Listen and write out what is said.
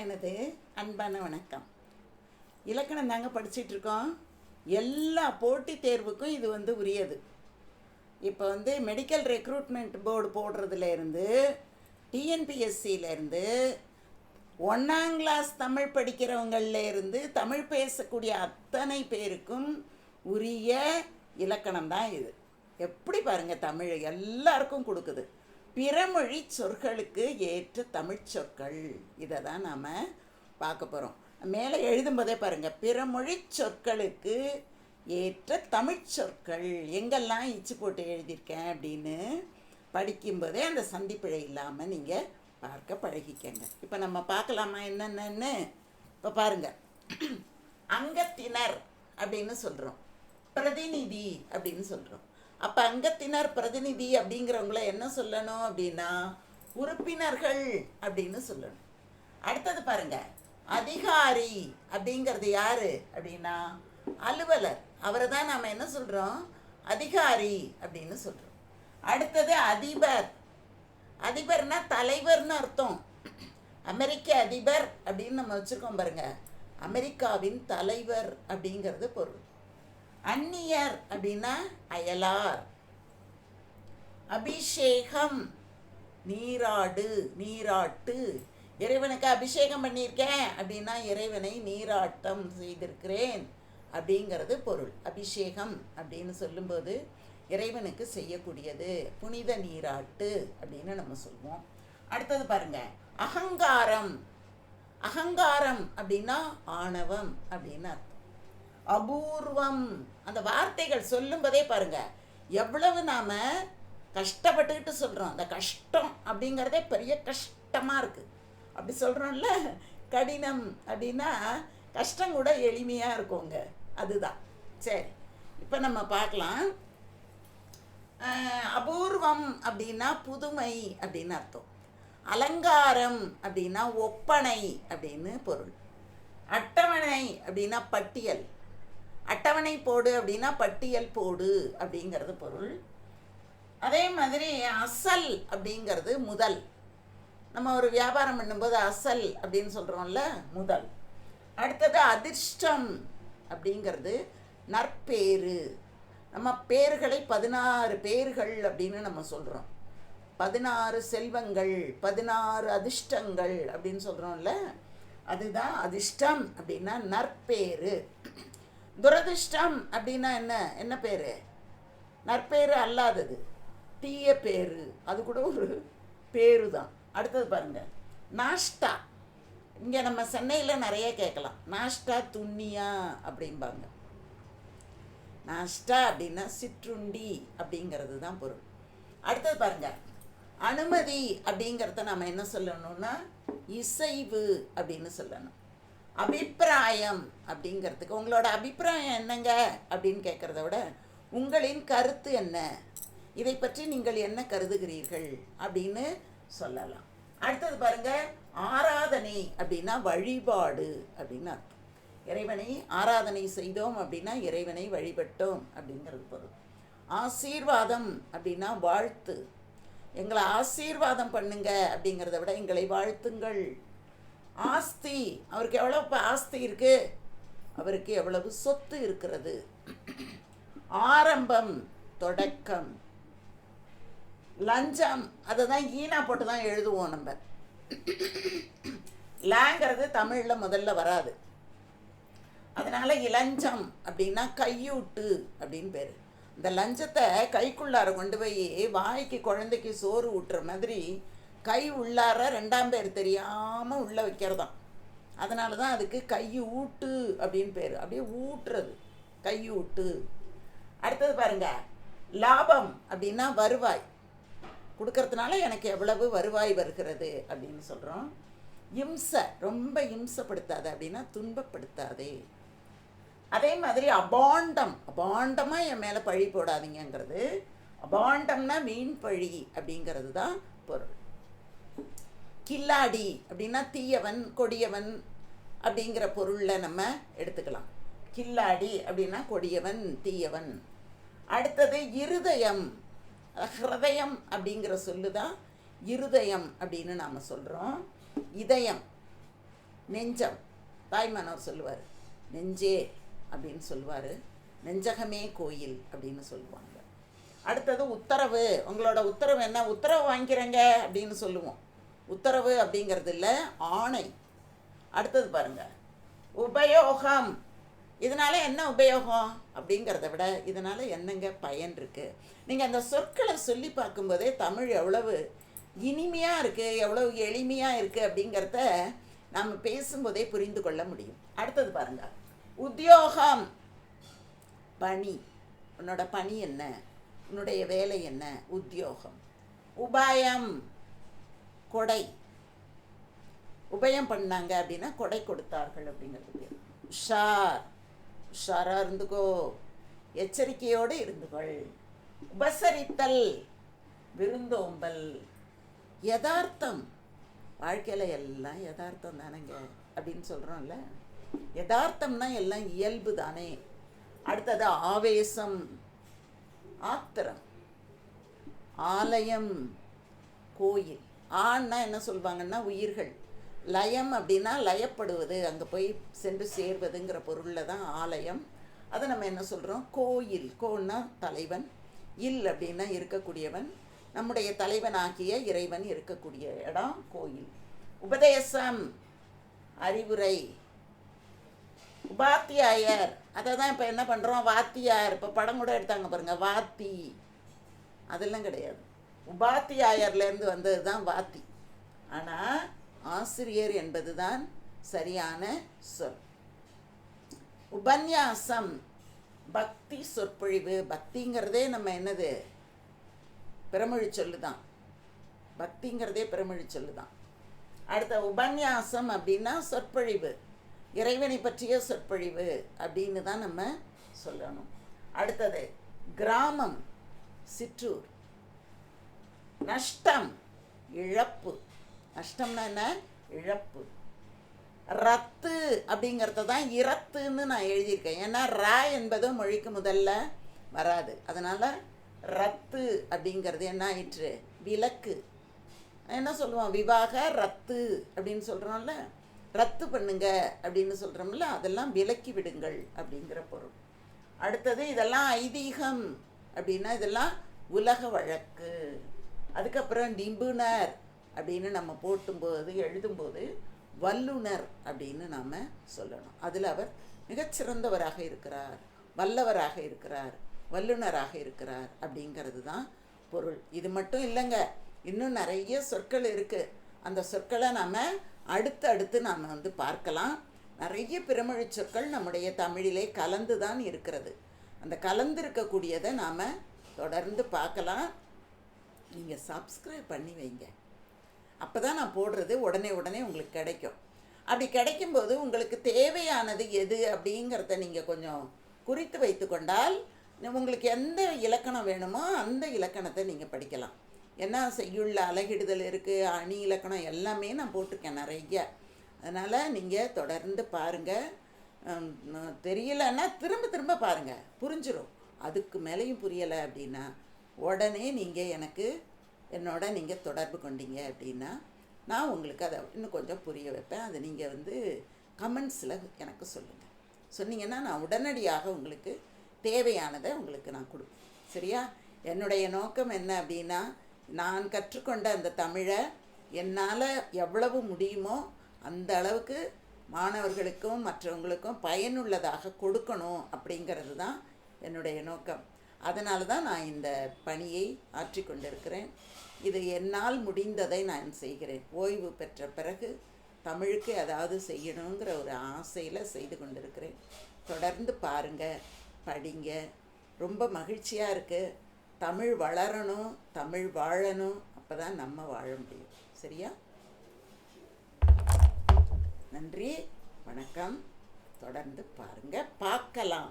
எனது அன்பான வணக்கம். இலக்கணம் தாங்க படிச்சிட்டு இருக்கோம் எல்லா போட்டித் தேர்வுக்கும் இது வந்து உரியது. இப்போ வந்து மெடிக்கல் ரெக்ரூட்மெண்ட் போர்டு போடுறதுலேருந்து டிஎன்பிஎஸ்சியிலேருந்து ஒன்றாம் கிளாஸ் தமிழ் படிக்கிறவங்கள்லேருந்து தமிழ் பேசக்கூடிய அத்தனை பேருக்கும் உரிய இலக்கணம் தான் இது. எப்படி பாருங்கள் தமிழ் எல்லாருக்கும் கொடுக்குது. பிறமொழி சொற்களுக்கு ஏற்ற தமிழ் சொற்கள். இதை தான் நாம் பார்க்க போகிறோம் மேலே எழுதும்போதே பாருங்கள் பிறமொழி சொற்களுக்கு ஏற்ற தமிழ் சொற்கள். எங்கெல்லாம் இச்சு போட்டு எழுதியிருக்கேன் அப்படின்னு படிக்கும்போதே அந்த சந்திப்பிழை இல்லாமல் நீங்கள் பார்க்க பழகிக்கங்க. இப்போ நம்ம பார்க்கலாமா என்னென்னு இப்போ பாருங்கள் அங்கத்தினர் அப்படின்னு சொல்கிறோம் பிரதிநிதி அப்படின்னு சொல்கிறோம் அப்போ அங்கத்தினர் பிரதிநிதி அப்படிங்கிறவங்கள என்ன சொல்லணும் அப்படின்னா உறுப்பினர்கள் அப்படின்னு சொல்லணும். அடுத்தது பாருங்க அதிகாரி அப்படிங்கிறது யாரு அப்படின்னா அலுவலர். அவரை தான் நாம் என்ன சொல்கிறோம் அதிகாரி அப்படின்னு சொல்கிறோம் அடுத்தது அதிபர். அதிபர்னா தலைவர்னு அர்த்தம். அமெரிக்க அதிபர் அப்படின்னு நம்ம வச்சுருக்கோம் பாருங்க. அமெரிக்காவின் தலைவர் அப்படிங்கிறது பொருள். அந்நியர் அப்படின்னா அயலார். அபிஷேகம் நீராடு நீராட்டு. இறைவனுக்கு அபிஷேகம் பண்ணியிருக்கேன் அப்படின்னா இறைவனை நீராட்டம் செய்திருக்கிறேன் அப்படிங்கிறது பொருள். அபிஷேகம் அப்படின்னு சொல்லும்போது இறைவனுக்கு செய்யக்கூடியது புனித நீராட்டு அப்படின்னு நம்ம சொல்லுவோம் அடுத்தது பாருங்க அகங்காரம். அகங்காரம் அப்படின்னா ஆணவம் அப்படின்னு அர்த்தம். அபூர்வம். அந்த வார்த்தைகள் சொல்லும்போதே பாருங்கள் எவ்வளவு நாம் கஷ்டப்பட்டுக்கிட்டு சொல்கிறோம் அந்த கஷ்டம் அப்படிங்கிறதே பெரிய கஷ்டமாக இருக்குது அப்படி சொல்கிறோம்ல கடினம் அப்படின்னா கஷ்டம் கூட எளிமையாக இருக்குங்க. அதுதான். சரி இப்போ நம்ம பார்க்கலாம். அபூர்வம் அப்படின்னா புதுமை அப்படின்னு அர்த்தம். அலங்காரம் அப்படின்னா ஒப்பனை அப்படின்னு பொருள். அட்டவணை அப்படின்னா பட்டியல். அட்டவணை போடு அப்படின்னா பட்டியல் போடு அப்படிங்கிறது பொருள். அதே மாதிரி அசல் அப்படிங்கிறது முதல். நம்ம ஒரு வியாபாரம் பண்ணும்போது அசல் அப்படின்னு சொல்கிறோம்ல முதல். அடுத்தது அதிர்ஷ்டம் அப்படிங்கிறது நற்பேறு. நம்ம பேர்களை பதினாறு பேர்கள் அப்படின்னு நம்ம சொல்கிறோம் பதினாறு செல்வங்கள் பதினாறு அதிர்ஷ்டங்கள் அப்படின்னு சொல்கிறோம்ல அதுதான் அதிர்ஷ்டம் அப்படின்னா நற்பேறு. துரதிர்ஷ்டம் அப்படின்னா என்ன? என்ன பேர்? நற்பேறு அல்லாதது. தீய பேர் அது கூட ஒரு பேரு தான் அடுத்தது பாருங்கள் நாஷ்டா. இங்கே நம்ம சென்னையில் நிறைய கேட்கலாம். நாஷ்டா துண்ணியா அப்படிம்பாங்க. நாஷ்டா அப்படின்னா சிற்றுண்டி அப்படிங்கிறது தான் பொருள். அடுத்தது பாருங்கள் அனுமதி அப்படிங்கிறத நம்ம என்ன சொல்லணும்னா இசைவு அப்படின்னு சொல்லணும். அபிப்பிராயம் அப்படிங்கிறதுக்கு உங்களோட அபிப்பிராயம் என்னங்க அப்படின்னு கேட்குறத விட உங்களின் கருத்து என்ன? இதை பற்றி நீங்கள் என்ன கருதுகிறீர்கள் அப்படின்னு சொல்லலாம். அடுத்தது பாருங்க ஆராதனை அப்படின்னா வழிபாடு அப்படின்னு அர்த்தம். இறைவனை ஆராதனை செய்தோம் அப்படின்னா இறைவனை வழிபட்டோம் அப்படிங்கிறது பொருள். ஆசீர்வாதம் அப்படின்னா வாழ்த்து. எங்களை ஆசீர்வாதம் பண்ணுங்க அப்படிங்கிறத விட எங்களை வாழ்த்துங்கள் ஆஸ்தி அவருக்கு எவ்வளோ ஆஸ்தி இருக்கு? அவருக்கு எவ்வளவு சொத்து இருக்கிறது? ஆரம்பம் தொடக்கம். லஞ்சம் அதை தான் ஈனா போட்டு தான் எழுதுவோம் நம்ம. லாங்கிறது தமிழில் முதல்ல வராது. அதனால இளஞ்சம் அப்படின்னா கையூட்டு அப்படின்னு பேர். இந்த லஞ்சத்தை கைக்குள்ளார கொண்டு போய் வாய்க்கு குழந்தைக்கு சோறு ஊட்டுற மாதிரி கை உள்ளார ரெண்டாம் பேர் தெரியாமல் உள்ளே வைக்கிறதாம். அதனால தான் அதுக்கு கை ஊட்டு அப்படின்னு பேர். அப்படியே ஊட்டுறது. கை ஊட்டு. அடுத்தது பாருங்க. லாபம் அப்படின்னா வருவாய். கொடுக்கறதுனால எனக்கு எவ்வளவு வருவாய் வருகிறது அப்படின்னு சொல்கிறோம் இம்சை ரொம்ப இம்சப்படுத்தாது அப்படின்னா துன்பப்படுத்தாதே. அதே மாதிரி அபாண்டம். அபாண்டமாக என் மேலே பழி போடாதீங்கங்கிறது. அபாண்டம்னா மீன் பழி அப்படிங்கிறது தான் பொருள். கில்லாடி அப்படின்னா தீயவன் கொடியவன் அப்படிங்கிற பொருளில் நம்ம எடுத்துக்கலாம். கில்லாடி அப்படின்னா கொடியவன் தீயவன். அடுத்தது இருதயம் ஹிருதயம் அப்படிங்கிற சொல்லு தான் இருதயம் அப்படின்னு நாம் சொல்கிறோம் இதயம் நெஞ்சம். தாய்மானவர் சொல்லுவார். நெஞ்சே அப்படின்னு சொல்லுவார். நெஞ்சகமே கோயில் அப்படின்னு சொல்லுவாங்க. அடுத்தது உத்தரவு. உங்களோட உத்தரவு என்ன? உத்தரவு வாங்கிக்கிறேங்க அப்படின்னு சொல்லுவோம். உத்தரவு அப்படிங்கிறது இல்லை ஆணை. அடுத்தது பாருங்க. உபயோகம். இதனால என்ன உபயோகம்? அப்படிங்கிறத விட இதனால என்னங்க பயன் இருக்கு? நீங்கள் அந்த சொற்களை சொல்லி பார்க்கும்போதே தமிழ் எவ்வளவு இனிமையாக இருக்குது எவ்வளவு எளிமையாக இருக்குது அப்படிங்கிறத நம்ம பேசும்போதே புரிந்து கொள்ள முடியும். அடுத்தது பாருங்க. உத்தியோகம். பணி. உன்னோட பணி என்ன? உன்னுடைய வேலை என்ன? உத்தியோகம். உபாயம். கொடை. உபயம் பண்ணாங்க அப்படின்னா கொடை கொடுத்தார்கள் அப்படிங்கிறது பேர். உஷார் உஷாராக இருந்துக்கோ. எச்சரிக்கையோடு இருந்துகொள். உபசரித்தல். விருந்தோம்பல். யதார்த்தம். வாழ்க்கையில் எல்லாம் யதார்த்தம் தானேங்க அப்படின்னு சொல்கிறோம்ல யதார்த்தம்னா எல்லாம் இயல்பு தானே. அடுத்தது ஆவேசம். ஆத்திரம். ஆலயம். கோயில். ஆன்னா என்ன சொல்லுவாங்கன்னா உயிர்கள். லயம் அப்படின்னா லயப்படுவது அங்கே போய் சென்று சேர்வதுங்கிற பொருளில் தான் ஆலயம். அதை நம்ம என்ன சொல்கிறோம் கோயில். கோன்னா தலைவன். இல் அப்படின்னா இருக்கக்கூடியவன். நம்முடைய தலைவனாகிய இறைவன் இருக்கக்கூடிய இடம் கோயில். உபதேசம் அறிவுரை வாத்தியாயர் அதை தான் இப்போ என்ன பண்ணுறோம் வாத்தியார். இப்போ படம் கூட எடுத்தாங்க பாருங்கள் வாத்தி. அதெல்லாம் கிடையாது. உபாத்தியாயர்லேருந்து வந்தது தான் வாத்தி. ஆனால் ஆசிரியர் என்பது தான் சரியான சொல். உபன்யாசம் பக்தி சொற்பொழிவு பக்திங்கிறதே நம்ம என்னது? பிறமொழி சொல்லு தான் பக்திங்கிறதே பிறமொழி சொல்லு தான் அடுத்த உபன்யாசம் அப்படின்னா சொற்பொழிவு. இறைவனை பற்றிய சொற்பொழிவு அப்படின்னு தான் நம்ம சொல்லணும். அடுத்தது கிராமம் சிற்றூர். நஷ்டம் இழப்பு. நஷ்டம்னா என்ன? இழப்பு. ரத்து அப்படிங்கிறத தான் இரத்துன்னு நான் எழுதியிருக்கேன். ஏன்னா ரா என்பது மொழிக்கு முதல்ல வராது. அதனால் ரத்து அப்படிங்கிறது என்ன ஆயிற்று? விலக்கு. என்ன சொல்லுவோம்? விவாக ரத்து அப்படின்னு சொல்கிறோம்ல ரத்து பண்ணுங்க அப்படின்னு சொல்கிறோம்ல அதெல்லாம் விலக்கி விடுங்கள் அப்படிங்கிற பொருள். அடுத்தது இதெல்லாம் ஐதீகம் அப்படின்னா இதெல்லாம் உலக வழக்கு. அதுக்கப்புறம் நிபுணர் அப்படின்னு நம்ம போட்டும்போது எழுதும்போது வல்லுனர் அப்படின்னு நாம் சொல்லணும். அதில் அவர் மிகச்சிறந்தவராக இருக்கிறார் வல்லவராக இருக்கிறார் வல்லுனராக இருக்கிறார் அப்படிங்கிறது தான் பொருள். இது மட்டும் இல்லைங்க இன்னும் நிறைய சொற்கள் இருக்குது அந்த சொற்களை நாம் அடுத்து அடுத்து நாம் வந்து பார்க்கலாம். நிறைய பிறமொழி சொற்கள் நம்முடைய தமிழிலே கலந்து தான் இருக்கிறது. அந்த கலந்து இருக்கக்கூடியதை நாம் தொடர்ந்து பார்க்கலாம். நீங்கள் சப்ஸ்கிரைப் பண்ணி வைங்க. அப்போ தான் நான் போடுறது உடனே உடனே உங்களுக்கு கிடைக்கும். அப்படி கிடைக்கும்போது உங்களுக்கு தேவையானது எது அப்படிங்கிறத நீங்கள் கொஞ்சம் குறித்து வைத்து கொண்டால் உங்களுக்கு எந்த இலக்கணம் வேணுமோ அந்த இலக்கணத்தை நீங்கள் படிக்கலாம். ஏன்னா செய்யுள்ள அலகிடுதல் இருக்குது அணி இலக்கணம் எல்லாமே நான் போட்டிருக்கேன் நிறைய. அதனால் நீங்கள் தொடர்ந்து பாருங்கள் தெரியலைன்னா திரும்ப திரும்ப பாருங்கள் புரிஞ்சிடும் அதுக்கு மேலேயும் புரியலை அப்படின்னா உடனே நீங்கள் எனக்கு என்னோட நீங்கள் தொடர்பு கொண்டீங்க அப்படின்னா நான் உங்களுக்கு அதை இன்னும் கொஞ்சம் புரிய வைப்பேன். அதை நீங்கள் வந்து கமெண்ட்ஸில் எனக்கு சொல்லுங்கள் சொன்னீங்கன்னா நான் உடனடியாக உங்களுக்கு தேவையானதை உங்களுக்கு நான் கொடுப்பேன் சரியா? என்னுடைய நோக்கம் என்ன அப்படின்னா நான் கற்றுக்கொண்ட அந்த தமிழை என்னால் எவ்வளவு முடியுமோ அந்த அளவுக்கு மாணவர்களுக்கும் மற்றவங்களுக்கும் பயனுள்ளதாக கொடுக்கணும் அப்படிங்கிறது தான் என்னுடைய நோக்கம். அதனால தான் நான் இந்த பணியை ஆற்றி கொண்டிருக்கிறேன். இது என்னால் முடிந்ததை நான் செய்கிறேன். ஓய்வு பெற்ற பிறகு தமிழுக்கு ஏதாவது செய்யணுங்கிற ஒரு ஆசையில் செய்து கொண்டிருக்கிறேன். தொடர்ந்து பாருங்கள் படிங்க. ரொம்ப மகிழ்ச்சியாக இருக்குது தமிழ் வளரணும் தமிழ் வாழணும். அப்போ தான் நம்ம வாழ முடியும். சரியா? நன்றி வணக்கம். தொடர்ந்து பாருங்கள் பார்க்கலாம்.